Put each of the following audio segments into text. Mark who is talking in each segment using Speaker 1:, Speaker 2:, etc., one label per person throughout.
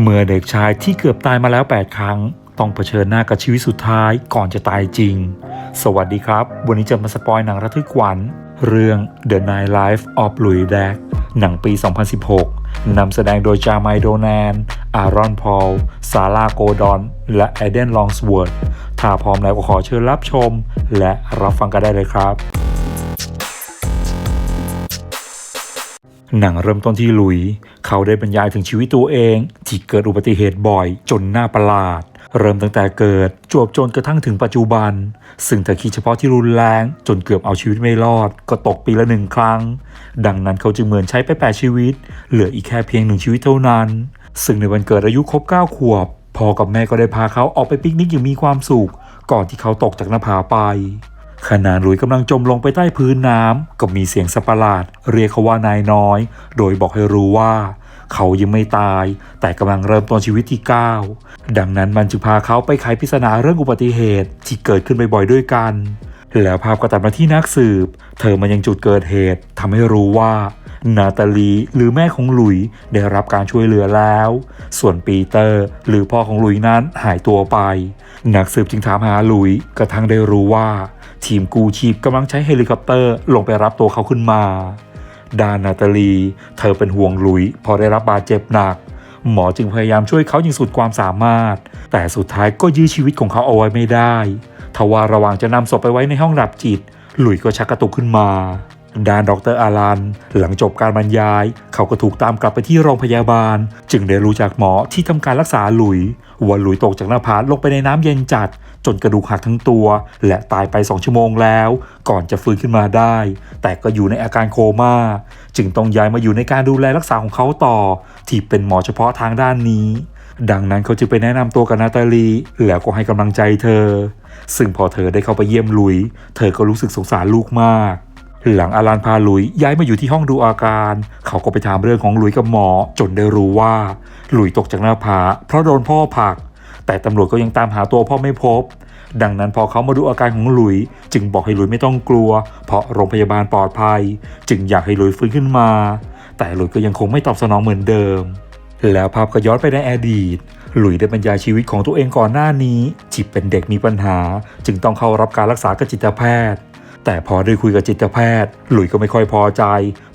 Speaker 1: เมื่อเด็กชายที่เกือบตายมาแล้ว 8 ครั้ง ต้องเผชิญหน้ากับชีวิตสุดท้ายก่อนจะตายจริง สวัสดีครับ วันนี้จะมาสปอยหนังระทึกขวัญเรื่อง The Night Life of Louis d a c หนังปี 2016 นำแสดงโดยจาไมโดแนน อารอนพอล ซาร่าโกดอน และไอเดนลองสเวิร์ดถ้าพร้อมแล้วก็ขอเชิญรับชม และรับฟังกันได้เลยครับหนังเริ่มต้นที่ลุย เขาได้บรรยายถึงชีวิตตัวเอง ที่เกิดอุบัติเหตุบ่อยจนน่าประหลาด เริ่มตั้งแต่เกิดจวบจนกระทั่งถึงปัจจุบัน ซึ่งถ้าคิดเฉพาะที่รุนแรง จนเกือบเอาชีวิตไม่รอด ก็ตกปีละหนึ่งครั้ง ดังนั้นเขาจึงเหมือนใช้ไปแปดชีวิต เหลืออีกแค่เพียงหนึ่งชีวิตเท่านั้น ซึ่งในวันเกิดอายุครบ9ขวบพ่อกับแม่ก็ได้พาเขาออกไปปิกนิกอย่างมีความสุข ก่อนที่เขาตกจากหน้าผาไป ขณะหลุยกำลังจมลงไปใต้พื้นน้ำก็มีเสียงสัประหลาด เรียกเขาว่านายน้อย โดยบอกให้รู้ว่าเขายังไม่ตาย แต่กำลังเริ่มต้นชีวิตที่ 9 ดังนั้นมันจึงพาเขาไปไขปริศนาเรื่องอุบัติเหตุที่เกิดขึ้นบ่อยๆด้วยกัน แล้วภาพก็ตัดมาที่นักสืบ เธอมายังจุดเกิดเหตุทำให้รู้ว่านาตาลีหรือแม่ของหลุยได้รับการช่วยเหลือแล้ว ส่วนปีเตอร์หรือพ่อของหลุยนั้นหายตัวไป นักสืบจึงถามหาหลุยกระทั่งได้รู้ว่า ทีมกู้ชีพกำลังใช้เฮลิคอปเตอร์ลงไปรับตัวเขาขึ้นมา ดานนาตาลี เธอเป็นห่วงลุย พอได้รับบาดเจ็บหนัก หมอจึงพยายามช่วยเขาอย่างสุดความสามารถ แต่สุดท้ายก็ยื้อชีวิตของเขาเอาไว้ไม่ได้ทว่าระหว่างจะนำศพไปไว้ในห้องดับจิต หลุยก็ชักกระตุกขึ้นมาด้านดรอารันหลังจบการบรรยาย เขาก็ถูกตามกลับไปที่โรงพยาบาล จึงได้รู้จากหมอที่ทำการรักษาหลุย ว่าหลุยตกจากหน้าผาลงไปในน้ำเย็นจัด จนกระดูกหักทั้งตัว และตายไป 2 ชั่วโมงแล้ว ก่อนจะฟื้นขึ้นมาได้ แต่ก็อยู่ในอาการโคม่า จึงต้องย้ายมาอยู่ในการดูแลรักษาของเขาต่อ ที่เป็นหมอเฉพาะทางด้านนี้ ดังนั้นเขาจึงไปแนะนำตัวกับนาตาลีแล้วก็ให้กำลังใจเธอ ซึ่งพอเธอได้เข้าไปเยี่ยมลุย เธอก็รู้สึกสงสารลูกมากหลังอารันพาลุยย้ายมาอยู่ที่ห้องดูอาการ เขาก็ไปถามเรื่องของลุยกับหมอ จนได้รู้ว่า ลุยตกจากหน้าผาเพราะโดนพ่อผลัก แต่ตำรวจก็ยังตามหาตัวพ่อไม่พบ ดังนั้นพอเขามาดูอาการของหลุย จึงบอกให้หลุยไม่ต้องกลัว เพราะโรงพยาบาลปลอดภัย จึงอยากให้หลุยฟื้นขึ้นมา แต่หลุยก็ยังคงไม่ตอบสนองเหมือนเดิม แล้วภาพก็ย้อนไปในอดีต หลุยได้บรรยายชีวิตของตัวเองก่อนหน้านี้จีบเป็นเด็กมีปัญหา จึงต้องเข้ารับการรักษากับจิตแพทย์ แต่พอได้คุยกับจิตแพทย์ หลุยก็ไม่ค่อยพอใจ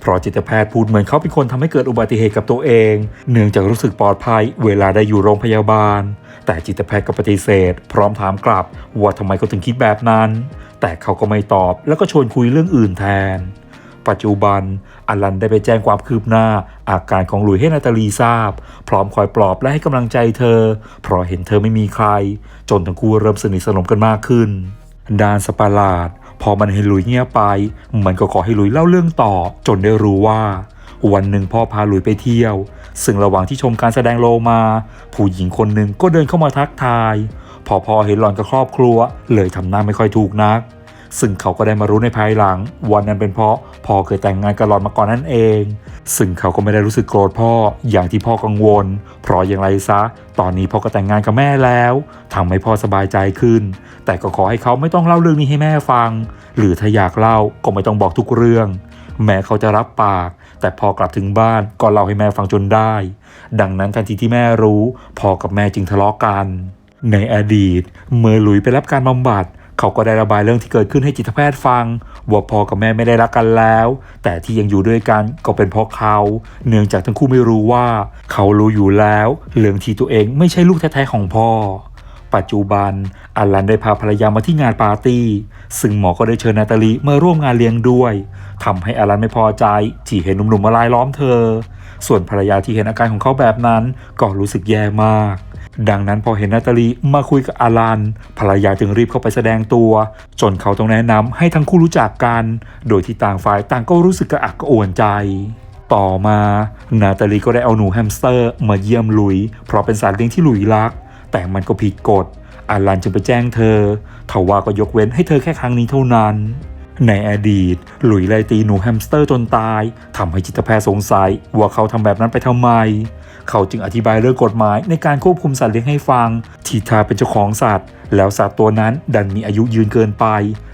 Speaker 1: เพราะจิตแพทย์พูดเหมือนเขาเป็นคนทำให้เกิดอุบัติเหตุกับตัวเอง เนื่องจากรู้สึกปลอดภัยเวลาได้อยู่โรงพยาบาล แต่จิตแพทย์ก็ปฏิเสธ พร้อมถามกลับว่าทำไมเขาถึงคิดแบบนั้น แต่เขาก็ไม่ตอบแล้วก็ชวนคุยเรื่องอื่นแทน ปัจจุบันอลันได้ไปแจ้งความคืบหน้า อาการของหลุยให้นาตาลีทราบ พร้อมคอยปลอบและให้กำลังใจเธอ เพราะเห็นเธอไม่มีใคร จนทั้งคู่เริ่มสนิทสนมกันมากขึ้นดานสปาลาด พอมันเห็นหลุยเงียบไป มันก็ขอให้ลุยเล่าเรื่องต่อ จนได้รู้ว่า วันหนึ่งพ่อพาลุยไปเที่ยว ซึ่งระหว่างที่ชมการแสดงโลมา ผู้หญิงคนหนึ่งก็เดินเข้ามาทักทาย พอพอเห็นหลอนกับครอบครัว เลยทำหน้าไม่ค่อยถูกนัก ซึ่งเขาก็ได้มารู้ในภายหลังวันนั้นเป็นเพราะพ่อเคยแต่งงานกับหลอนมาก่อนนั่นเอง ซึ่งเขาก็ไม่ได้รู้สึกโกรธพ่ออย่างที่พ่อกังวล เพราะอย่างไรซะ ตอนนี้พ่อก็แต่งงานกับแม่แล้วทำให้พ่อสบายใจขึ้น แต่ก็ขอให้เขาไม่ต้องเล่าเรื่องนี้ให้แม่ฟัง หรือถ้าอยากเล่าก็ไม่ต้องบอกทุกเรื่อง แม้เขาจะรับปาก แต่พอกลับถึงบ้านก็เล่าให้แม่ฟังจนได้ ดังนั้นทันทีที่แม่รู้พ่อกับแม่จึงทะเลาะกันในอดีต เมื่อหลุยไปรับการบำบัด เขาก็ได้ระบายเรื่องที่เกิดขึ้นให้จิตแพทย์ฟังว่าพ่อกับแม่ไม่ได้รักกันแล้ว แต่ที่ยังอยู่ด้วยกันก็เป็นเพราะเขา เนื่องจากทั้งคู่ไม่รู้ว่า เขารู้อยู่แล้วเรื่องที่ตัวเองไม่ใช่ลูกแท้ๆของพ่อ ปัจจุบันอลันได้พาภรรยามาที่งานปาร์ตี้ ซึ่งหมอก็ได้เชิญนาตาลีมาร่วมงานเลี้ยงด้วยทำให้อลันไม่พอใจที่เห็นหนุ่มๆมาลายล้อมเธอ ส่วนภรรยาที่เห็นอาการของเขาแบบนั้นก็รู้สึกแย่มาก ดังนั้นพอเห็นนาตาลีมาคุยกับอาลันภรรยาจึงรีบเข้าไปแสดงตัว จนเขาต้องแนะนำให้ทั้งคู่รู้จักกัน โดยที่ต่างฝ่ายต่างก็รู้สึกกระอักกระอ่วนใจ ต่อมานาตาลีก็ได้เอาหนูแฮมสเตอร์ มาเยี่ยมลุย เพราะเป็นสัตว์เลี้ยงที่ลุยรัก แต่มันก็ผิดกฎอาลันจึงไปแจ้งเธอทว่าก็ยกเว้นให้เธอแค่ครั้งนี้เท่านั้นในอดีต หลุยไลตีหนูแฮมสเตอร์จนตายทำให้จิตแพทย์สงสัยว่าเขาทำแบบนั้นไปทำไม เขาจึงอธิบายเรื่องกฎหมายในการควบคุมสัตว์เลี้ยงให้ฟัง ที่ทาเป็นเจ้าของสัตว์ แล้วสัตว์ตัวนั้นดันมีอายุยืนเกินไป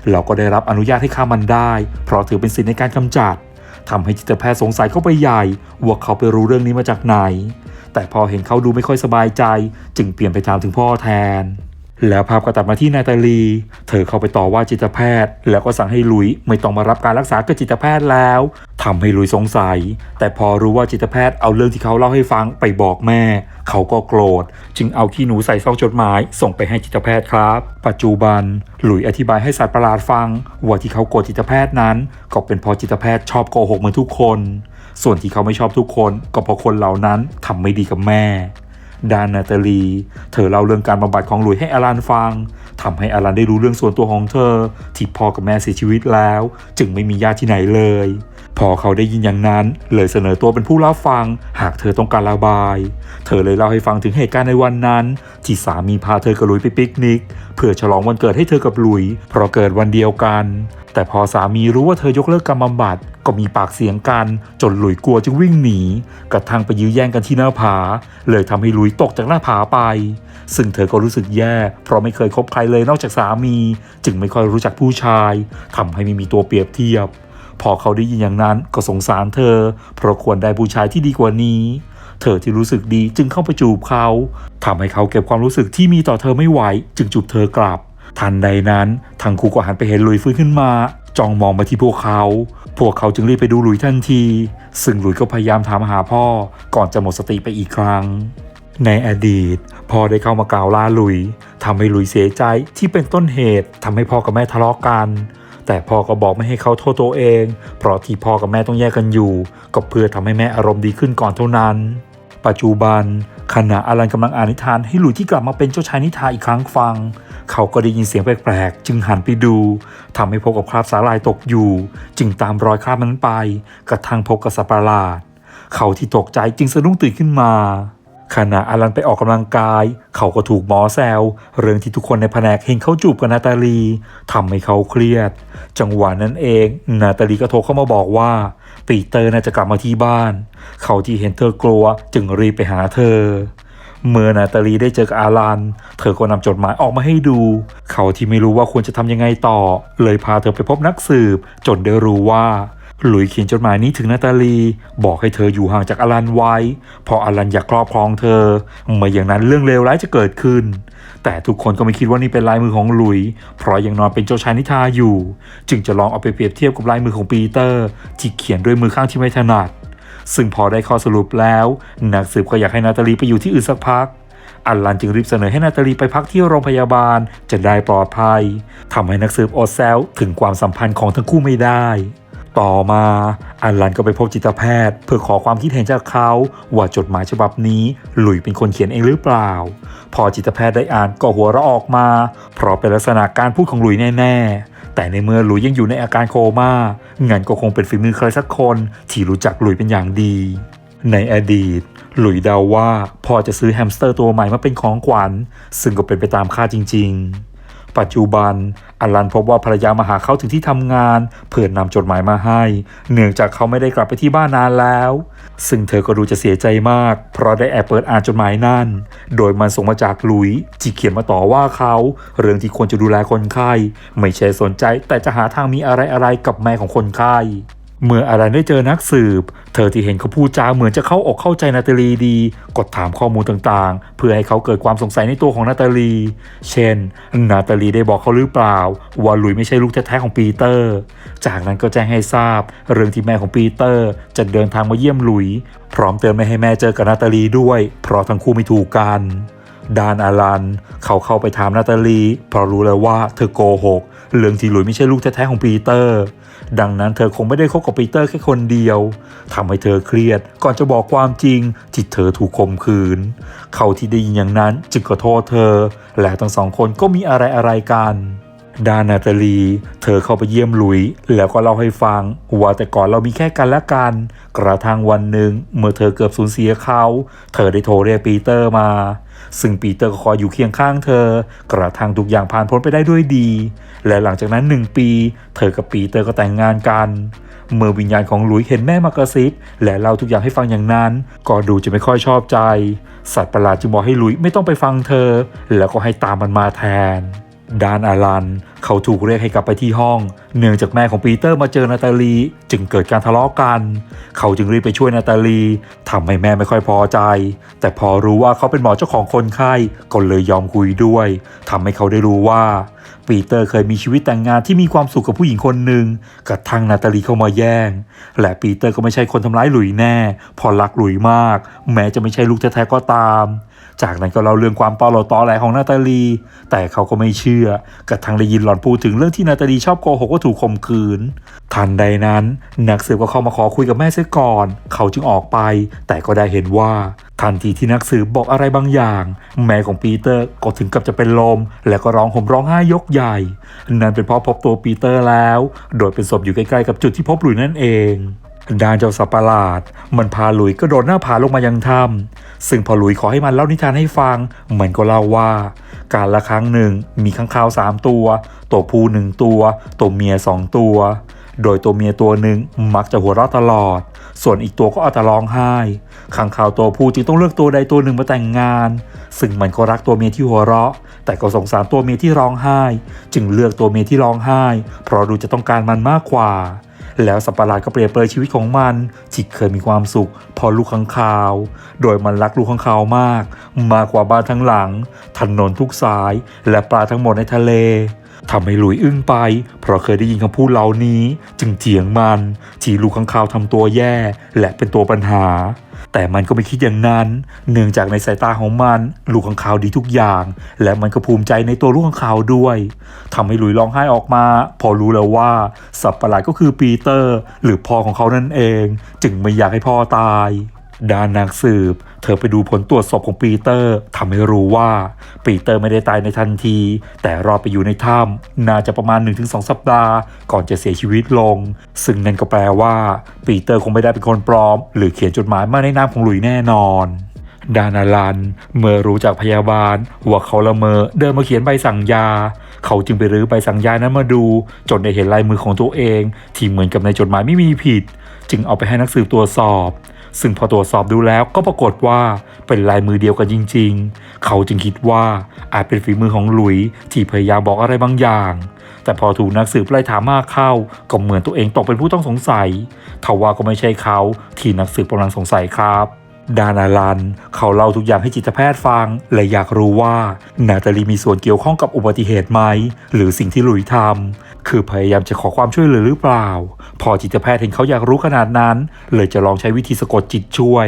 Speaker 1: เราก็ได้รับอนุญาตให้ฆ่ามันได้ เพราะถือเป็นสิทธิในการกำจัดทำให้จิตแพทย์สงสัยเข้าไปใหญ่ ว่าเขาไปรู้เรื่องนี้มาจากไหน แต่พอเห็นเขาดูไม่ค่อยสบายใจ จึงเปลี่ยนไปถามถึงพ่อแทน แล้วภาพก็ตัดมาที่นาตาลี เธอเข้าไปต่อว่าจิตแพทย์ แล้วก็สั่งให้ลุยไม่ต้องมารับการรักษากับจิตแพทย์แล้วทำให้ลุยสงสัย แต่พอรู้ว่าจิตแพทย์เอาเรื่องที่เขาเล่าให้ฟังไปบอกแม่ เขาก็โกรธ จึงเอาขี้หนูใส่ซองจดหมาย ส่งไปให้จิตแพทย์ครับ ปัจจุบันหลุยอธิบายให้สัตว์ประหลาดฟัง ว่าที่เขาโกรธจิตแพทย์นั้น ก็เป็นเพราะจิตแพทย์ชอบโกหกเหมือนทุกคน ส่วนที่เขาไม่ชอบทุกคน ก็เพราะคนเหล่านั้นทำไม่ดีกับแม่ ดานนาตาลี เธอเล่าเรื่องการบำบัดของหลุยให้อารันฟังทำให้อารันได้รู้เรื่องส่วนตัวของเธอ ที่พ่อกับแม่เสียชีวิตแล้ว จึงไม่มีญาติที่ไหนเลย พอเขาได้ยินอย่างนั้น เลยเสนอตัวเป็นผู้รับฟัง หากเธอต้องการระบาย เธอเลยเล่าให้ฟังถึงเหตุการณ์ในวันนั้น ที่สามีพาเธอกับหลุยไปปิกนิก เพื่อฉลองวันเกิดให้เธอกับหลุย เพราะเกิดวันเดียวกัน แต่พอสามีรู้ว่าเธอยกเลิกการบำบัด ก็มีปากเสียงกันจนหลุยกลัวจึงวิ่งหนีกระทั่งไปยื้อแย่งกันที่หน้าผา เลยทำให้หลุยตกจากหน้าผาไป ซึ่งเธอก็รู้สึกแย่ เพราะไม่เคยคบใครเลยนอกจากสามี จึงไม่ค่อยรู้จักผู้ชายทำให้ไม่มีตัวเปรียบเทียบ พอเขาได้ยินอย่างนั้นก็สงสารเธอ เพราะควรได้ผู้ชายที่ดีกว่านี้ เธอที่รู้สึกดีจึงเข้าไปจูบเขาทำให้เขาเก็บความรู้สึกที่มีต่อเธอไม่ไหว จึงจูบเธอกลับทันใดนั้นทั้งคู่ก็หันไปเห็นลุยฟื้นขึ้นมาจ้องมองมาที่พวกเขา พวกเขาจึงรีบไปดูหลุยทันที ซึ่งหลุยก็พยายามถามหาพ่อก่อนจะหมดสติไปอีกครั้ง ในอดีตพ่อได้เข้ามากล่าวลาหลุยทำให้หลุยเสียใจที่เป็นต้นเหตุทำให้พ่อกับแม่ทะเลาะกัน แต่พ่อก็บอกไม่ให้เขาโทษตัวเอง เพราะที่พ่อกับแม่ต้องแยกกันอยู่ ก็เพื่อทำให้แม่อารมณ์ดีขึ้นก่อนเท่านั้น ปัจจุบันขณะอลันกำลังอ่านนิทานให้หลุยที่กลับมาเป็นเจ้าชายนิทาอีกครั้งฟัง เขาก็ได้ยินเสียงแปลกๆ จึงหันไปดูทำให้พบกับคราบสาลายตกอยู่ จึงตามรอยคราบนั้นไป กระทั่งพบกับสัตว์ประหลาด เขาที่ตกใจจึงสะดุ้งตื่นขึ้นมา ขณะอลันไปออกกำลังกาย เขาก็ถูกหมอแซวเรื่องที่ทุกคนในแผนกเห็นเขาจูบกับนาตาลีทำให้เขาเครียด จังหวะนั้นเอง นาตาลีก็โทรเข้ามาบอกว่าปีเตอร์น่าจะกลับมาที่บ้าน เขาที่เห็นเธอกลัวจึงรีบไปหาเธอ เมื่อนาตาลีได้เจอกับอาลันเธอก็นำจดหมายออกมาให้ดู เขาที่ไม่รู้ว่าควรจะทำยังไงต่อ เลยพาเธอไปพบนักสืบ จนได้รู้ว่าหลุยเขียนจดหมายนี้ถึงนาตาลี บอกให้เธออยู่ห่างจากอลันไว้เพราะอลันอยากครอบครองเธอไม่อย่างนั้นเรื่องเลวร้ายจะเกิดขึ้น แต่ทุกคนก็ไม่คิดว่านี่เป็นลายมือของหลุย เพราะยังนอนเป็นเจ้าชายนิทราอยู่ จึงจะลองเอาไปเปรียบเทียบกับลายมือของปีเตอร์ที่เขียนด้วยมือข้างที่ไม่ถนัด ซึ่งพอได้ข้อสรุปแล้ว นักสืบก็อยากให้นาตาลีไปอยู่ที่อื่นสักพัก อัลลันจึงรีบเสนอให้นาตาลีไปพักที่โรงพยาบาลจะได้ปลอดภัยทำให้นักสืบอดแซวถึงความสัมพันธ์ของทั้งคู่ไม่ได้ ต่อมาอัลลันก็ไปพบจิตแพทย์ เพื่อขอความคิดเห็นจากเขา ว่าจดหมายฉบับนี้หลุยเป็นคนเขียนเองหรือเปล่า พอจิตแพทย์ได้อ่านก็หัวเราะออกมา เพราะเป็นลักษณะการพูดของหลุยแน่ๆ แต่ในเมื่อหลุยยังอยู่ในอาการโคม่างั้นก็คงเป็นฝีมือใครสักคนที่รู้จักหลุยเป็นอย่างดี ในอดีต หลุยเดาว่าพ่อจะซื้อแฮมสเตอร์ตัวใหม่มาเป็นของขวัญ ซึ่งก็เป็นไปตามคาดจริง ๆ ปัจจุบันอลันพบว่าภรรยามาหาเขาถึงที่ทำงาน เพื่อนนำจดหมายมาให้ เนื่องจากเขาไม่ได้กลับไปที่บ้านนานแล้ว ซึ่งเธอก็ดูจะเสียใจมาก เพราะได้แอบเปิดอ่านจดหมายนั่น โดยมันส่งมาจากลุยที่เขียนมาต่อว่าเขา เรื่องที่ควรจะดูแลคนไข้ ไม่ใช่สนใจ แต่จะหาทางมีอะไรอะไรกับแม่ของคนไข้ เมื่ออารันได้เจอนักสืบ เธอที่เห็นเขาพูดจาเหมือนจะเข้าอกเข้าใจนาตาลีดี กดถามข้อมูลต่างๆ เพื่อให้เขาเกิดความสงสัยในตัวของนาตาลี เช่น นาตาลีได้บอกเขาหรือเปล่า ว่าลุยไม่ใช่ลูกแท้ๆของปีเตอร์ จากนั้นก็แจ้งให้ทราบ เรื่องที่แม่ของปีเตอร์จะเดินทางมาเยี่ยมลุย พร้อมเตือนไม่ให้แม่เจอกับนาตาลีด้วย เพราะทั้งคู่ไม่ถูกกันดานอารัน เขาเข้าไปถามนาตาลีเพราะรู้แล้วว่าเธอโกหก เรื่องที่หลุยไม่ใช่ลูกแท้ๆของปีเตอร์ ดังนั้นเธอคงไม่ได้คบกับปีเตอร์แค่คนเดียวทำให้เธอเครียด ก่อนจะบอกความจริงที่เธอถูกข่มขืน เขาที่ได้ยินอย่างนั้นจึงขอโทษเธอ และทั้งสองคนก็มีอะไรอะไรกัน ดานนาตาลี เธอเข้าไปเยี่ยมลุย แล้วก็เล่าให้ฟัง ว่าแต่ก่อนเรามีแค่กันและกัน กระทั่งวันหนึ่ง เมื่อเธอเกือบสูญเสียเขา เธอได้โทรเรียกปีเตอร์มา ซึ่งปีเตอร์ก็คอยอยู่เคียงข้างเธอ กระทั่งทุกอย่างผ่านพ้นไปได้ด้วยดี และหลังจากนั้นหนึ่งปี เธอกับปีเตอร์ก็แต่งงานกันเมื่อวิญญาณของหลุยเห็นแม่มากระซิบและเล่าทุกอย่างให้ฟังอย่างนั้น ก็ดูจะไม่ค่อยชอบใจ สัตว์ประหลาดจึงบอกให้หลุยไม่ต้องไปฟังเธอ แล้วก็ให้ตามมันมาแทน ดานอารันเขาถูกเรียกให้กลับไปที่ห้อง เนื่องจากแม่ของปีเตอร์มาเจอนาตาลี จึงเกิดการทะเลาะกัน เขาจึงรีบไปช่วยนาตาลีทำให้แม่ไม่ค่อยพอใจ แต่พอรู้ว่าเขาเป็นหมอเจ้าของคนไข้ก็เลยยอมคุยด้วยทำให้เขาได้รู้ว่า ปีเตอร์เคยมีชีวิตแต่งงานที่มีความสุขกับผู้หญิงคนหนึ่งกระทั่งนาตาลีเข้ามาแย่ง และปีเตอร์ก็ไม่ใช่คนทำร้ายหลุยแน่เพอรักหลุยมาก แม้จะไม่ใช่ลูกแท้ๆก็ตาม จากนั้นก็เล่าเรื่องความตอหลอตอแหลของนาตาลี แต่เขาก็ไม่เชื่อกระทั่งได้ยินหลอนพูดถึงเรื่องที่นาตาลีชอบโกหกว่าถูกข่มขืน ทันใดนั้น นักสืบก็เข้ามาขอคุยกับแม่เสียก่อน เขาจึงออกไป แต่ก็ได้เห็นว่า ทันทีที่นักสืบบอกอะไรบางอย่าง แม่ของปีเตอร์ก็ถึงกับจะเป็นลม และก็ร้องห่มร้องไห้ยกใหญ่ นั่นเป็นเพราะพบตัวปีเตอร์แล้ว โดยเป็นศพอยู่ใกล้ๆกับจุดที่พบหลุยนั่นเอง ด้านเจ้าสัตว์ประหลาด มันพาหลุยกระโดดหน้าผาลงมายังถ้ำซึ่งพอหลุยขอให้มันเล่านิทานให้ฟัง มันก็เล่าว่า การละครั้งหนึ่งมีข้างคาวสามตัว ตัวผู้หนึ่งตัว ตัวเมียสองตัว โดยตัวเมียตัวหนึ่งมักจะหัวเราะตลอด ส่วนอีกตัวก็เอาแต่ร้องไห้ข้างคาวตัวผู้จึงต้องเลือกตัวใดตัวหนึ่งมาแต่งงาน ซึ่งมันก็รักตัวเมียที่หัวเราะ แต่ก็สงสารตัวเมียที่ร้องไห้ จึงเลือกตัวเมียที่ร้องไห้ เพราะดูจะต้องการมันมากกว่า แล้วสัตว์ประหลาดก็เปรียบเปรยชีวิตของมันที่เคยมีความสุขพอลูกข้างคาว โดยมันรักลูกข้างคาวมาก มากกว่าบ้านทั้งหลัง ถนนทุกสาย และปลาทั้งหมดในทะเล ทำให้หลุยอึ้งไป เพราะเคยได้ยินคำพูดเหล่านี้ จึงเถียงมันที่ลูกข้างคาวทำตัวแย่ และเป็นตัวปัญหา แต่มันก็ไม่คิดอย่างนั้น เนื่องจากในสายตาของมัน ลูกข้างคาวดีทุกอย่าง และมันก็ภูมิใจในตัวลูกข้างคาวด้วยทำให้หลุยร้องไห้ออกมา พอรู้แล้วว่า สัตว์ประหลาดก็คือปีเตอร์ หรือพ่อของเขานั่นเอง จึงไม่อยากให้พ่อตาย ด้านนักสืบ เธอไปดูผลตรวจศพของปีเตอร์ทำให้รู้ว่าปีเตอร์ไม่ได้ตายในทันที แต่รอดไปอยู่ในถ้ำน่าจะประมาณ 1-2 สัปดาห์ ก่อนจะเสียชีวิตลง ซึ่งนั่นก็แปลว่าปีเตอร์คงไม่ได้เป็นคนปลอม หรือเขียนจดหมายมาในนามของหลุยแน่นอนดานาลัน เมื่อรู้จากพยาบาลว่าเขาละเมอเดินมาเขียนใบสั่งยา เขาจึงไปรื้อใบสั่งยานั้นมาดู จนได้เห็นลายมือของตัวเอง ที่เหมือนกับในจดหมายไม่มีผิด จึงเอาไปให้นักสืบตรวจสอบ ซึ่งพอตรวจสอบดูแล้วก็ปรากฏว่าเป็นลายมือเดียวกันจริง ๆ เขาจึงคิดว่าอาจเป็นฝีมือของหลุยที่พยายามบอกอะไรบางอย่างแต่พอถูกนักสืบไล่ถามมากเข้า ก็เหมือนตัวเองตกเป็นผู้ต้องสงสัยทว่าก็ไม่ใช่เขาที่นักสืบกำลังสงสัยครับ ดานาลัน เขาเล่าทุกอย่างให้จิตแพทย์ฟัง และอยากรู้ว่า นาตาลีมีส่วนเกี่ยวข้องกับอุบัติเหตุไหม หรือสิ่งที่หลุยทำ คือพยายามจะขอความช่วยเหลือหรือเปล่า พอจิตแพทย์เห็นเขาอยากรู้ขนาดนั้น เลยจะลองใช้วิธีสะกดจิตช่วย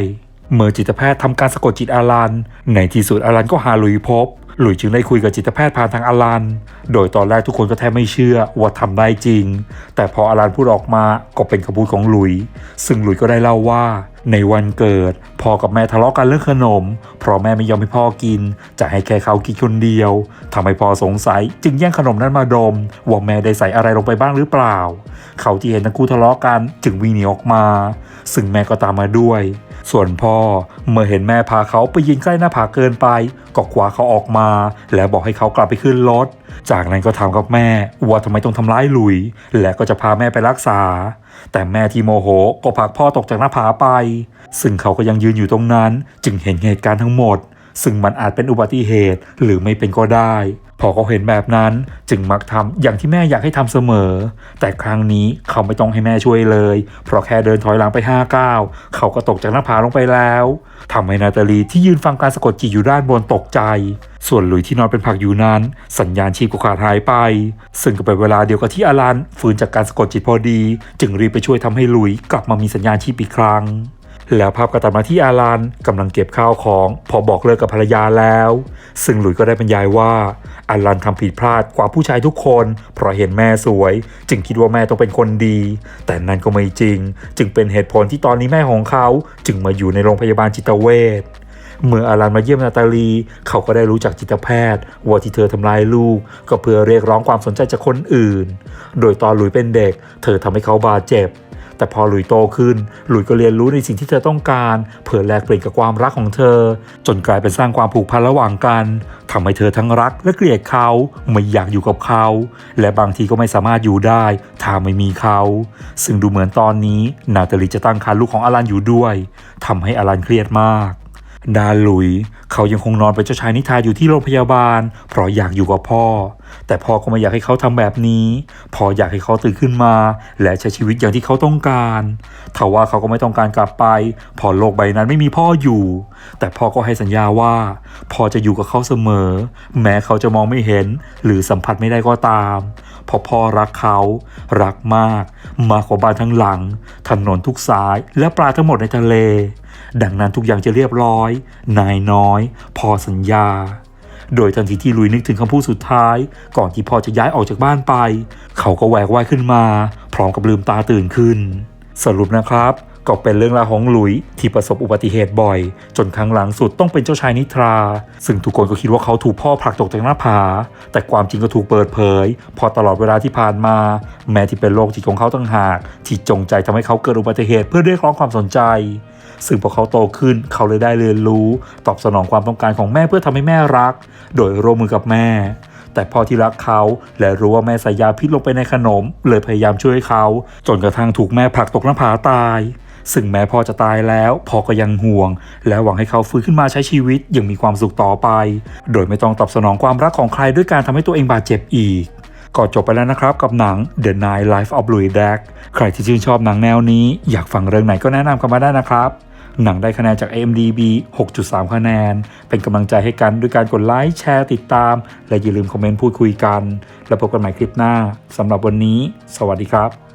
Speaker 1: เมื่อจิตแพทย์ทำการสะกดจิตอารันในที่สุดอารันก็หาหลุยพบ หลุยจึงได้คุยกับจิตแพทย์ผ่านทางอารันโดยตอนแรกทุกคนก็แทบไม่เชื่อว่าทำได้จริง แต่พออารันพูดออกมาก็เป็นคำพูดของหลุย ซึ่งหลุยก็ได้เล่าว่า ในวันเกิดพ่อกับแม่ทะเลาะกันเรื่องขนม เพราะแม่ไม่ยอมให้พ่อกิน จะให้แค่เขากินคนเดียวทำให้พ่อสงสัยจึงแย่งขนมนั้นมาดม ว่าแม่ได้ใส่อะไรลงไปบ้างหรือเปล่า เขาที่เห็นทั้งคู่ทะเลาะกันจึงวิ่งหนีออกมา ซึ่งแม่ก็ตามมาด้วย ส่วนพ่อเมื่อเห็นแม่พาเขาไปยิงใกล้หน้าผาเกินไป ก็คว้าเขาออกมา และบอกให้เขากลับไปขึ้นรถ จากนั้นก็ถามกับแม่ว่าทำไมต้องทำร้ายหลุย และก็จะพาแม่ไปรักษา แต่แม่ที่โมโหก็ผลักพ่อตกจากหน้าผาไป ซึ่งเขาก็ยังยืนอยู่ตรงนั้น จึงเห็นเหตุการณ์ทั้งหมด ซึ่งมันอาจเป็นอุบัติเหตุหรือไม่เป็นก็ได้ พอเขาเห็นแบบนั้นจึงมักทำอย่างที่แม่อยากให้ทำเสมอ แต่ครั้งนี้เขาไม่ต้องให้แม่ช่วยเลย เพราะแค่เดินถอยหลังไป5ก้าวเขาก็ตกจากหน้าผาลงไปแล้วทำให้นาตาลีที่ยืนฟังการสะกดจิตอยู่ด้านบนตกใจ ส่วนหลุยที่นอนเป็นผักอยู่นั้น สัญญาณชีพก็ขาดหายไป ซึ่งก็เป็นเวลาเดียวกับที่อารันฟื้นจากการสะกดจิตพอดี จึงรีบไปช่วยทำให้หลุยกลับมามีสัญญาณชีพอีกครั้ง แล้วภาพก็ตัดมาที่อารันกำลังเก็บข้าวของ พอบอกเลิกกับภรรยาแล้ว ซึ่งหลุยก็ได้บรรยายว่าอารันทำผิดพลาดกว่าผู้ชายทุกคน เพราะเห็นแม่สวย จึงคิดว่าแม่ต้องเป็นคนดี แต่นั่นก็ไม่จริง จึงเป็นเหตุผลที่ตอนนี้แม่ของเขา จึงมาอยู่ในโรงพยาบาลจิตเวชเมื่ออารันมาเยี่ยมนาตาลี เขาก็ได้รู้จักจิตแพทย์ ว่าที่เธอทำร้ายลูก ก็เพื่อเรียกร้องความสนใจจากคนอื่น โดยตอนหลุยเป็นเด็ก เธอทำให้เขาบาดเจ็บ แต่พอหลุยโตขึ้น หลุยก็เรียนรู้ในสิ่งที่เธอต้องการ เผื่อแลกเปลี่ยนกับความรักของเธอ จนกลายเป็นสร้างความผูกพันระหว่างกันทำให้เธอทั้งรักและเกลียดเขาไม่อยากอยู่กับเขา และบางทีก็ไม่สามารถอยู่ได้ถ้าไม่มีเขา ซึ่งดูเหมือนตอนนี้นาตาลีจะตั้งครรภ์ลูกของอลันอยู่ด้วยทำให้อลันเครียดมาก ดาหลุย เขายังคงนอนเป็นเจ้าชายนิทาอยู่ที่โรงพยาบาล เพราะอยากอยู่กับพ่อ แต่พ่อก็ไม่อยากให้เขาทำแบบนี้พ่ออยากให้เขาตื่นขึ้นมา และใช้ชีวิตอย่างที่เขาต้องการทว่าเขาก็ไม่ต้องการกลับไปเพอโลกใบนั้นไม่มีพ่ออยู่ แต่พ่อก็ให้สัญญาว่าพ่อจะอยู่กับเขาเสมอ แม้เขาจะมองไม่เห็น หรือสัมผัสไม่ได้ก็ตามเพราะพ่อรักเขา รักมาก มากกว่าบ้านทั้งหลัง ถนนทุกสาย และปลาทั้งหมดในทะเล ดังนั้นทุกอย่างจะเรียบร้อย นายน้อย พอสัญญา โดยทันทีที่ลุยนึกถึงคำพูดสุดท้าย ก่อนที่พ่อจะย้ายออกจากบ้านไป เขาก็แหวกว่ายขึ้นมา พร้อมกับลืมตาตื่นขึ้น สรุปนะครับ ก็เป็นเรื่องราวของหลุยที่ประสบอุบัติเหตุบ่อย จนครั้งหลังสุดต้องเป็นเจ้าชายนิทรา ซึ่งทุกคนก็คิดว่าเขาถูกพ่อผลักตกจากหน้าผา แต่ความจริงก็ถูกเปิดเผย พอตลอดเวลาที่ผ่านมา แม้ที่เป็นโรคจิตของเขาต่างหาก ที่จงใจทำให้เขาเกิดอุบัติเหตุเพื่อเรียกร้องความสนใจ ซึ่งพอเขาโตขึ้นเขาเลยได้เรียนรู้ ตอบสนองความต้องการของแม่เพื่อทำให้แม่รัก โดยร่วมมือกับแม่ แต่พ่อที่รักเขาและรู้ว่าแม่ใส่ยาพิษลงไปในขนม เลยพยายามช่วยเขา จนกระทั่งถูกแม่ผลักตกหน้าผาตาย ซึ่งแม้พ่อจะตายแล้วพ่อก็ยังห่วง และหวังให้เขาฟื้นขึ้นมาใช้ชีวิตอย่างมีความสุขต่อไป โดยไม่ต้องตอบสนองความรักของใครด้วยการทำให้ตัวเองบาดเจ็บอีกก็จบไปแล้วนะครับกับหนัง The Nine Life of Louis Dack ใครที่ชื่นชอบหนังแนวนี้ อยากฟังเรื่องไหนก็แนะนำกันมาได้นะครับ หนังได้คะแนนจาก AMDB 6.3 คะแนน เป็นกำลังใจให้กันด้วยการกดไลค์ แชร์ติดตาม และอย่าลืมคอมเมนต์พูดคุยกัน แล้วพบกันใหม่คลิปหน้าสำหรับวันนี้ สวัสดีครับ